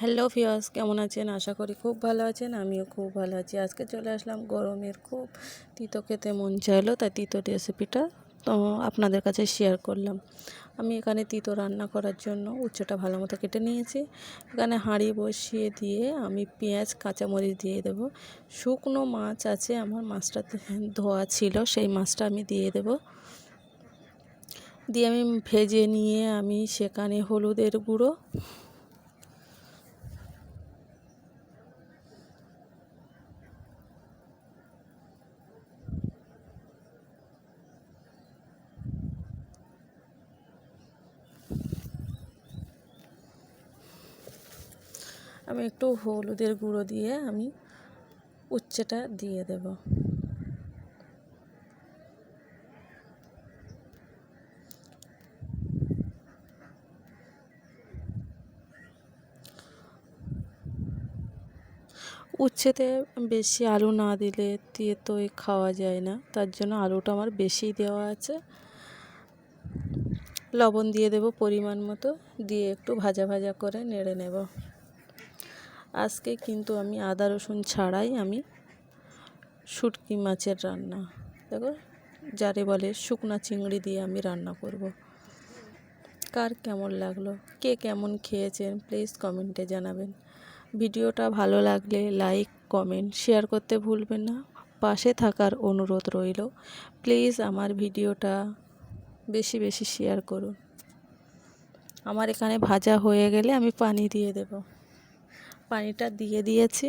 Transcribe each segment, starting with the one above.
Hello ফিয়াস কেমন আছেন? আশা করি খুব ভালো আছেন, আমিও খুব ভালো আছি। আজকে চলে আসলাম গরমের খুব। তিতো খেতে মন চাইলো, তাই তিতো রেসিপিটা তো আপনাদের কাছে শেয়ার করলাম। আমি এখানে তিতো রান্না করার জন্য উচ্চটা ভালো মতো কেটে নিয়েছি। এখানে হাঁড়ি বসিয়ে দিয়ে আমি পেঁয়াজ, কাঁচামরিচ দিয়ে দেব। শুকনো মাছ আছে, আমার মাছটা ধোয়া ছিল, সেই মাছটা আমি দিয়ে দেব। দিয়ে আমি ভেজে নিয়ে আমি সেখানে হলুদের গুঁড়ো আমি একটু হলুদের গুঁড়ো দিয়ে আমি উচ্ছেটা দিয়ে দেব। উচ্ছেতে বেশি আলু না দিলে দিয়ে তো খাওয়া যায় না, তার জন্য আলুটা আমার বেশি দেওয়া আছে। লবণ দিয়ে দেব পরিমাণ মতো, দিয়ে একটু ভাজা ভাজা করে নেড়ে নেব। আজকে কিন্তু আমি আদা রসুন ছাড়াই আমি শুটকি মাছের রান্না। দেখো, যারে বলে শুকনা চিংড়ি দিয়ে আমি রান্না করব। কার কেমন লাগল? কে কেমন খেয়েছেন? প্লিজ কমেন্টে জানাবেন। ভিডিওটা ভালো লাগলে লাইক, কমেন্ট, শেয়ার করতে ভুলবেন না। পাশে থাকার অনুরোধ রইল। প্লিজ আমার ভিডিওটা বেশি বেশি শেয়ার করুন। আমার এখানে ভাজা হয়ে গেলে আমি পানি দিয়ে দেব। পানিটা দিয়ে দিয়েছি।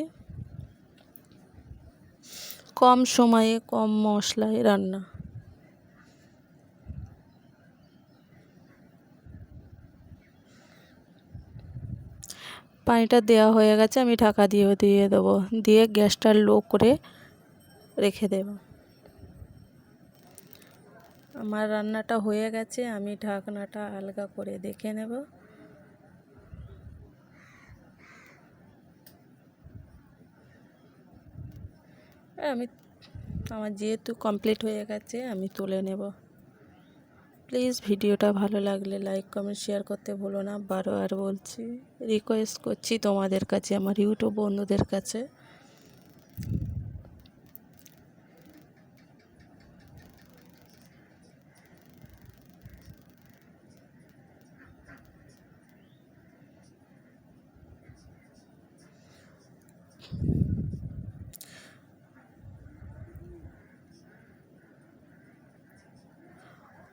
কম সময়ে কম মশলায় রান্না। পানিটা দেওয়া হয়ে গেছে, আমি ঢাকা দিয়ে দিয়ে দেবো। দিয়ে গ্যাসটা লো করে রেখে দেব। আমার রান্নাটা হয়ে গেছে, আমি ঢাকনাটা আলগা করে দেখে নেব। আমি আমার যেহেতু কমপ্লিট হয়ে গেছে, আমি তুলে নেব। প্লিজ ভিডিওটা ভালো লাগলে লাইক কমেন্ট শেয়ার করতে ভুলো না। বারো আর বলছি রিকোয়েস্ট করছি তোমাদের কাছে, আমার ইউটিউব বন্ধুদের কাছে।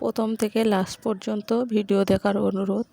প্রথম থেকে লাস্ট পর্যন্ত ভিডিও দেখার অনুরোধ।